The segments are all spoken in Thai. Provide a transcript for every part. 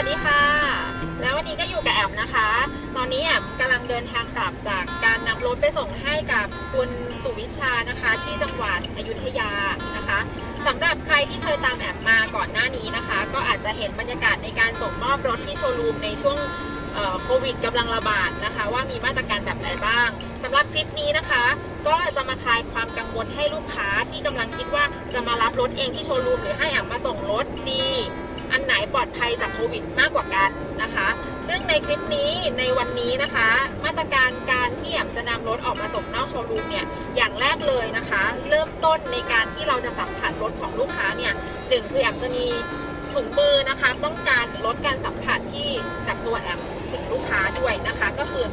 สวัสดีค่ะ แล้ววันนี้ก็อยู่กับแอมนะคะ ตอนนี้แอมกำลังเดินทางกลับจากการนำรถไปส่งให้กับคุณสุวิชานะคะ ที่จังหวัดอยุธยานะคะสำหรับใครที่เคยตามแอมมาก่อนหน้านี้นะคะ ก็อาจจะเห็นบรรยากาศในการส่งมอบรถที่โชว์รูมในช่วงโควิดกำลังระบาดนะคะ ว่ามีมาตรการแบบไหนบ้างสำหรับคลิปนี้นะคะ ก็จะมาคลายความกังวลให้ลูกค้าที่กำลังคิดว่าจะมารับรถเองที่โชว์รูมหรือให้แอมมาส่งรถดี อันไหนปลอดภัยจากโควิดมากกว่ากันนะคะ ซึ่งในคลิปนี้ในวันนี้นะคะ มาตรการการที่แอมจะนำรถออกมาส่งนอกโชว์รูมเนี่ยอย่างแรกเลยนะคะ เริ่มต้นในการที่เราจะสัมผัสรถของลูกค้าเนี่ยหนึ่งคือแอมจะมีถุงมือนะคะป้องกันลดการสัมผัสที่จากตัวแอมถึงลูกค้าด้วยนะคะ ก็คือ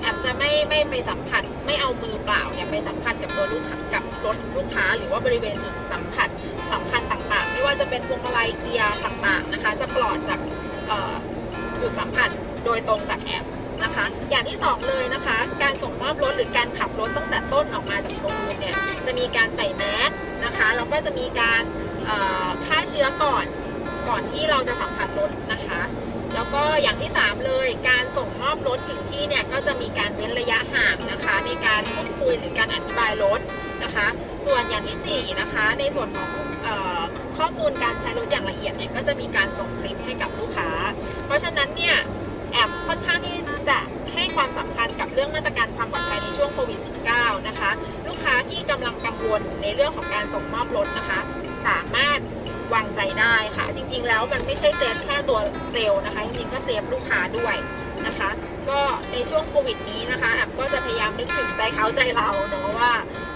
แอมจะไม่ไม่ไปสัมผัสไม่เอามือเปล่าเนี่ยไปสัมผัสกับตัวลูกค้ากับรถลูกค้า หรือว่าบริเวณจุดสัมผัสสำคัญ ว่าจะเป็นพวงมาลัยเกียร์ต่างๆนะคะ จะปลอดจากจุดสัมผัสโดยตรงจากแอปนะคะ อย่างที่สองเลยนะคะ การส่งมอบรถหรือการขับรถตั้งแต่ต้นออกมาจากโชว์รูมเนี่ย จะมีการใส่แมสนะคะแล้วก็จะมีการฆ่าเชื้อก่อนก่อนที่เราจะสัมผัสรถนะคะ แล้วก็อย่างที่ 3 เลยการ ส่งมอบรถถึงที่เนี่ยก็จะมีการเว้นระยะห่างนะคะ ในการพูดคุยหรือการอธิบายรถนะคะ ส่วนอย่างที่สี่นะคะในส่วนของออข้อมูลการใช้รถอย่างละเอียดเนี่ยก็จะมีการส่งคลิปให้กับลูกค้า เพราะฉะนั้นเนี่ยแอปค่อนข้างที่จะให้ความสำคัญกับเรื่องมาตรการความปลอดภัยในช่วงโควิด -19 นะคะ ลูกค้าที่กำลังกังวลในเรื่องของการส่งมอบรถนะคะ สามารถวางใจได้ค่ะ จริงๆแล้วมันไม่ใช่เซฟแค่ตัวเซลล์นะคะ จริงๆก็เซฟลูกค้าด้วย นะคะ ก็ในช่วงโควิดนี้นะคะแอปก็จะพยายามนึกถึงใจเขาใจเราเนาะว่า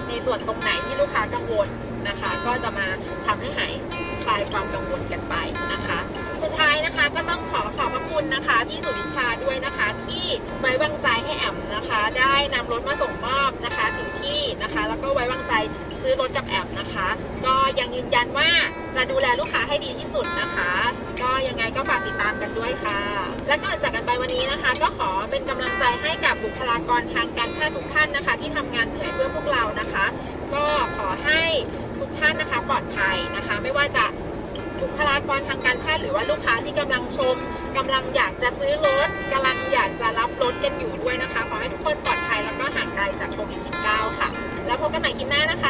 ในส่วนตรงไหนที่ลูกค้ากังวลนะคะ ก็จะมาทำให้หายคลายความกังวลกันไปนะคะ สุดท้ายนะคะก็ต้องขอขอบพระคุณนะคะพี่สุวิชาด้วยนะคะที่ไว้วางใจให้แอมนะคะ ได้นำรถมาส่งมอบนะคะถึงที่นะคะ แล้วก็ไว้วางใจซื้อรถกับแอมนะคะ ก็ยังยืนยันว่าจะดูแลลูกค้าให้ดีที่สุดนะคะ ก็ยังไงก็ฝากติดตามกันด้วยค่ะ และก่อนจากกันไปวันนี้นะคะ ก็ขอเป็นกำลังใจให้กับบุคลากรทางการแพทย์ทุกท่านนะคะ ที่ทำงานเหนื่อยเพื่อพวกเรานะคะ ก็ขอให้ทุกท่านนะคะปลอดภัยนะคะ ไม่ว่าจะบุคลากรทางการแพทย์หรือว่าลูกค้าที่กำลังชมกำลังอยากจะซื้อรถกำลังอยากจะรับรถกันอยู่ด้วยนะคะ ขอให้ทุกคนปลอดภัยแล้วก็ห่างไกลจากโควิด -19 ค่ะ แล้วพบกันใหม่คลิปหน้านะคะ